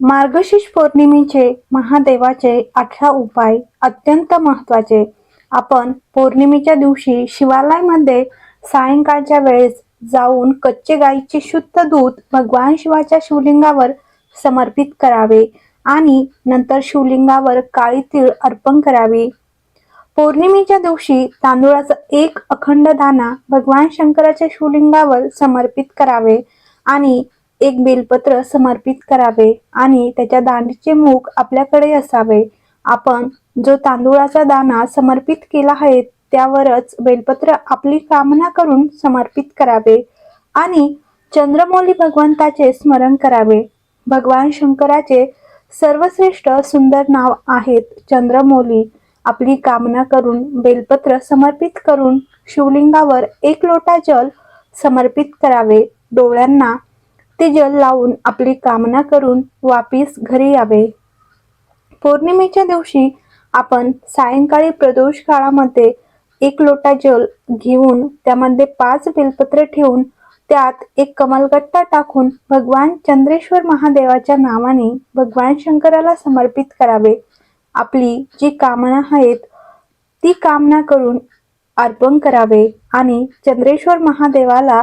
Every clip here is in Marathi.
मार्गशीर्ष पौर्णिमेचे महादेवाचे अठरा उपाय अत्यंत महत्त्वाचे आपण पौर्णिमेच्या दिवशी शिवालयामध्ये सायंकाळच्या वेळेस जाऊन कच्चे गाईचे शुद्ध दूध भगवान शिवाच्या शिवलिंगावर समर्पित करावे आणि नंतर शिवलिंगावर काळी तीळ अर्पण करावी. पौर्णिमेच्या दिवशी तांदूळाचा एक अखंड दाना भगवान शंकराच्या शिवलिंगावर समर्पित करावे आणि एक बेलपत्र समर्पित करावे आणि त्याच्या दांडीचे मुख आपल्याकडे असावे. आपण जो तांदूळाचा दाना समर्पित केला आहे त्यावरच बेलपत्र आपली कामना करून समर्पित करावे आणि चंद्रमौली भगवंताचे स्मरण करावे. भगवान शंकराचे सर्वश्रेष्ठ सुंदर नाव आहेत चंद्रमौली. आपली कामना करून बेलपत्र समर्पित करून शिवलिंगावर एक लोटा जल समर्पित करावे. डोळ्यांना ते जल लावून आपली कामना करून वापिस घरी यावे. पौर्णिमेच्या दिवशी आपण सायंकाळी प्रदोष काळामध्ये एक लोटा जल घेऊन त्यामध्ये पाच बेलपत्र ठेवून त्यात एक कमलगट्टा टाकून भगवान चंद्रेश्वर महादेवाच्या नावाने भगवान शंकराला समर्पित करावे. आपली जी कामना आहेत ती कामना करून अर्पण करावे आणि चंद्रेश्वर महादेवाला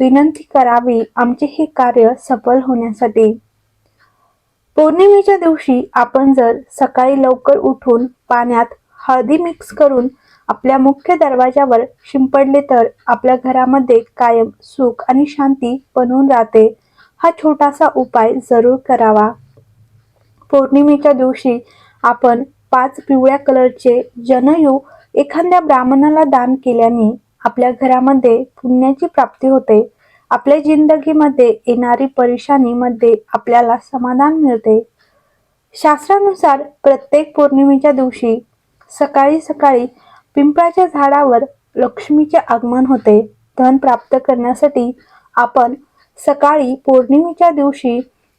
विनंती करावी आमचे हे कार्य सफल होण्यासाठी. पौर्णिमेच्या दिवशी आपण जर सकाळी लवकर उठून पाण्यात हळदी मिक्स करून आपल्या मुख्य दरवाजावर शिंपडले तर आपल्या घरामध्ये कायम सुख आणि शांती बनवून राहते. हा छोटासा उपाय जरूर करावा. पौर्णिमेच्या दिवशी आपण पाच पिवळ्या कलरचे जनयू एखाद्या ब्राह्मणाला दान केल्याने आपल्या घरामध्ये पुण्याची प्राप्ती होते. आपल्या जिंदगीमध्ये येणारी परेशानीमध्ये आपल्याला समाधान मिळते. शास्त्रानुसार प्रत्येक पौर्णिमेच्या दिवशी सकाळी सकाळी पिंपळाच्या झाडावर लक्ष्मीचे आगमन होते. धन प्राप्त करण्यासाठी आपण सकाळी पौर्णिमेच्या दिवशी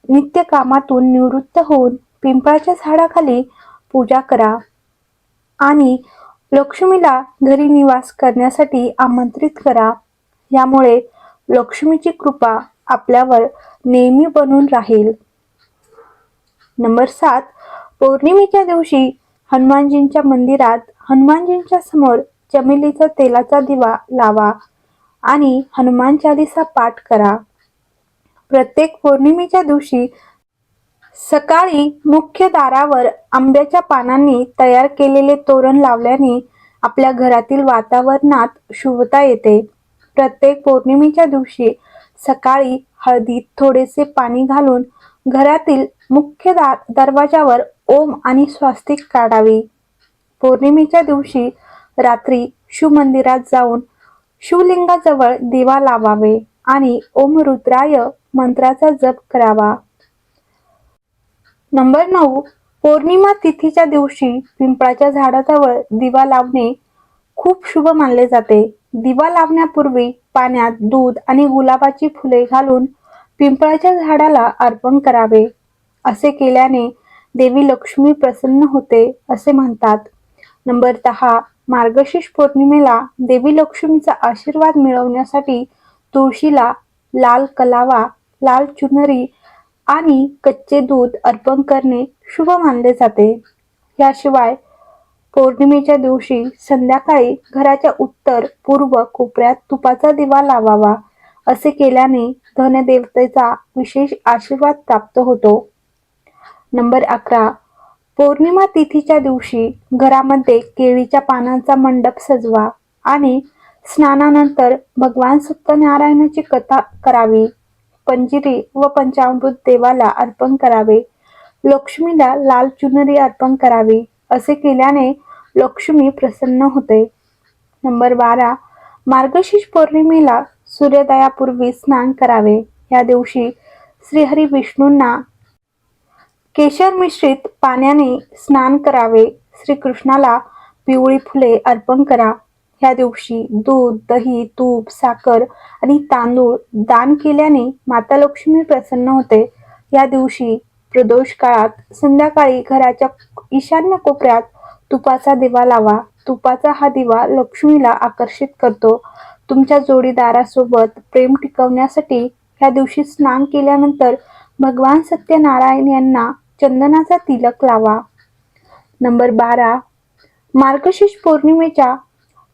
नित्य कामातून निवृत्त होऊन पिंपळाच्या झाडाखाली पूजा करा. आणि लक्ष्मीला घरी निवास करण्यासाठी आमंत्रित करा. यामुळे लक्ष्मीची कृपा आपल्यावर नेहमी बनून राहील. नंबर सात. पौर्णिमेच्या दिवशी हनुमानजींच्या मंदिरात हनुमानजींच्या समोर चमेलीचा तेलाचा दिवा लावा आणि हनुमान चालिसा पाठ करा. प्रत्येक पौर्णिमेच्या दिवशी सकाळी मुख्य दारावर आंब्याच्या पानांनी तयार केलेले तोरण लावल्याने आपल्या घरातील वातावरणात शुभता येते. प्रत्येक पौर्णिमेच्या दिवशी सकाळी हळदीत थोडेसे पाणी घालून घरातील मुख्य दार दरवाजावर ओम आणि स्वास्तिक काढावी. पौर्णिमेच्या दिवशी रात्री शिवमंदिरात जाऊन शिवलिंगाजवळ दिवा लावावे आणि ओम रुद्राय मंत्राचा जप करावा. नंबर नऊ पौर्णिमा तिथीच्या दिवशी पिंपळाच्या झाडाजवळ दिवा लावणे खूप शुभ मानले जाते. दिवा लावण्यापूर्वी पाण्यात दूध आणि गुलाबाची फुले घालून पिंपळाच्या झाडाला अर्पण करावे. असे केल्याने देवी लक्ष्मी प्रसन्न होते असे म्हणतात. नंबर दहा मार्गशीर्ष पौर्णिमेला देवी लक्ष्मीचा आशीर्वाद मिळवण्यासाठी तुळशीला लाल कलावा लाल चुनरी आणि कच्चे दूध अर्पण करणे शुभ मानले जाते. याशिवाय पौर्णिमेच्या दिवशी संध्याकाळी घराच्या उत्तर पूर्व कोपऱ्यात तुपाचा दिवा लावावा असे केल्याने धनदेवतेचा विशेष आशीर्वाद प्राप्त होतो. नंबर अकरा. पौर्णिमा तिथीच्या दिवशी घरामध्ये केळीच्या पानांचा मंडप सजवा आणि स्नानानंतर भगवान सत्यनारायणाची कथा करावी. पंजिरी व पंचामृत देवाला अर्पण करावे. लक्ष्मीला लाल चुनरी अर्पण करावी असे केल्याने लक्ष्मी प्रसन्न होते. नंबर बारा मार्गशीर्ष पौर्णिमेला सूर्योदयापूर्वी स्नान करावे. या दिवशी श्रीहरी विष्णूंना केशर मिश्रित पाण्याने स्नान करावे. श्रीकृष्णाला पिवळी फुले अर्पण करा. ह्या दिवशी दूध दही तूप साखर आणि तांदूळ दान केल्याने माता लक्ष्मी प्रसन्न होते. या दिवशी प्रदोष काळात संध्याकाळी घराच्या ईशान्य कोपऱ्यात तुपाचा दिवा लावा. तुपाचा हा दिवा लक्ष्मीला आकर्षित करतो. तुमच्या जोडीदारासोबत प्रेम टिकवण्यासाठी ह्या दिवशी स्नान केल्यानंतर भगवान सत्यनारायण यांना चंदनाचा तिलक लावा. नंबर बारा. मार्गशीर्ष पौर्णिमेच्या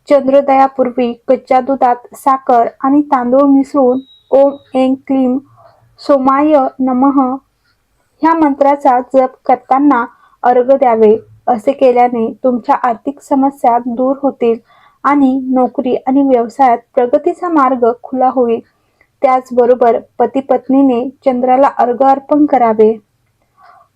चंद्रोदयापूर्वी कच्च्या दुधात साखर आणि तांदूळ मिसळून ओम एं क्लीम सोमाय नमः ह्या मंत्राचा जप करताना अर्घ द्यावे असे केल्याने तुमच्या आर्थिक समस्या दूर होतील आणि नोकरी आणि व्यवसायात प्रगतीचा मार्ग खुला होईल. त्याचबरोबर पती पत्नीने चंद्राला अर्घ अर्पण करावे.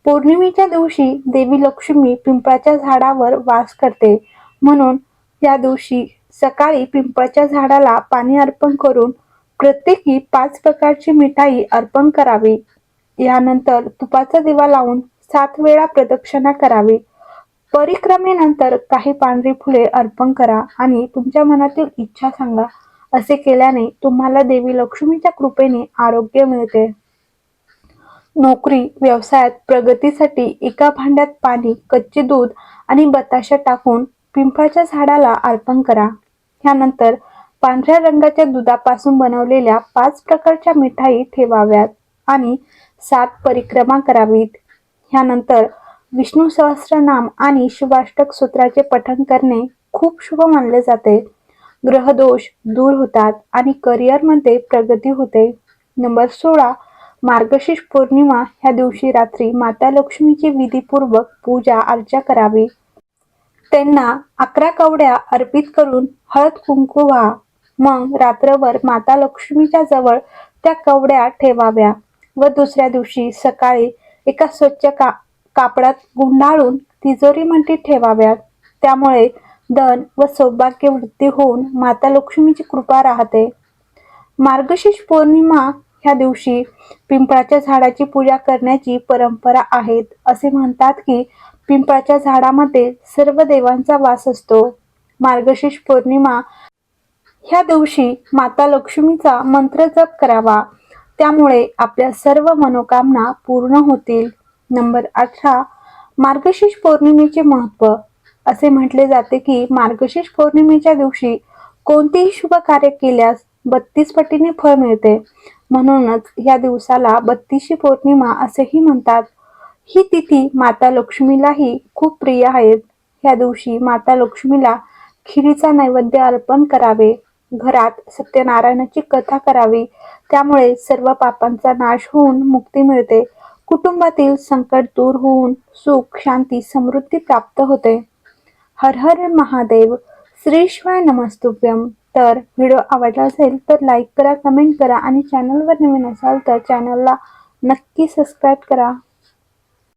पौर्णिमेच्या दिवशी देवी लक्ष्मी पिंपळाच्या झाडावर वास करते. म्हणून या दिवशी सकाळी पिंपळाच्या झाडाला पाणी अर्पण करून प्रत्येकी पाच प्रकारची मिठाई अर्पण करावी. यानंतर तुपाचा दिवा लावून सात वेळा प्रदक्षिणा करावी. परिक्रमेनंतर काही पांढरी फुले अर्पण करा आणि तुमच्या मनातील इच्छा सांगा. असे केल्याने तुम्हाला देवी लक्ष्मीच्या कृपेने आरोग्य मिळते. नोकरी व्यवसायात प्रगतीसाठी एका भांड्यात पाणी कच्चे दूध आणि बताशा टाकून पिंपळाच्या झाडाला अर्पण करा. ह्यानंतर पांढऱ्या रंगाच्या दुधापासून बनवलेल्या पाच प्रकारच्या मिठाई ठेवाव्यात आणि सात परिक्रमा करावीत. ह्यानंतर विष्णू सहस्रनाम आणि शिवाष्टक सूत्राचे पठण करणे खूप शुभ मानले जाते. ग्रहदोष दूर होतात आणि करिअरमध्ये प्रगती होते. नंबर सोळा मार्गशीर्ष पौर्णिमा ह्या दिवशी रात्री माता लक्ष्मीची विधीपूर्वक पूजा अर्चा करावी. त्यांना अकरा कवड्या अर्पित करून हळद कुंकू व्हा मग रात्रभर माता लक्ष्मीच्या जवळ त्या कवड्या ठेवाव्या व दुसऱ्या दिवशी सकाळी एका स्वच्छ का कापडात गुंडाळून तिजोरी मंटीत ठेवाव्यात. त्यामुळे धन व सौभाग्य वृद्धी होऊन माता लक्ष्मीची कृपा राहते. मार्गशीर्ष पौर्णिमा ह्या दिवशी पिंपळाच्या झाडाची पूजा करण्याची परंपरा आहेत. असे म्हणतात की पिंपळाच्या झाडामध्ये सर्व देवांचा वास असतो. मार्गशीर्ष पौर्णिमा ह्या दिवशी माता लक्ष्मीचा मंत्र जप करावा. त्यामुळे आपल्या सर्व मनोकामना पूर्ण होतील. नंबर अठरा मार्गशीर्ष पौर्णिमेचे महत्त्व. असे म्हटले जाते की मार्गशीर्ष पौर्णिमेच्या दिवशी कोणतेही शुभ कार्य केल्यास बत्तीस पटीने फळ मिळते. म्हणूनच या दिवसाला बत्तीशी पौर्णिमा असेही म्हणतात. ही तिथी माता लक्ष्मीलाही खूप प्रिय आहेत. या दिवशी माता लक्ष्मीला खिरीचा नैवेद्य अर्पण करावे. घरात सत्यनारायणाची कथा करावी. त्यामुळे सर्व पापांचा नाश होऊन मुक्ती मिळते. कुटुंबातील संकट दूर होऊन सुख शांती समृद्धी प्राप्त होते. हर हर महादेव श्री शिवाय नमस्तुभ्यम. तर व्हिडिओ आवडला असेल तर लाईक करा कमेंट करा आणि चॅनलवर नवीन असाल तर चॅनलला नक्की सबस्क्राईब करा.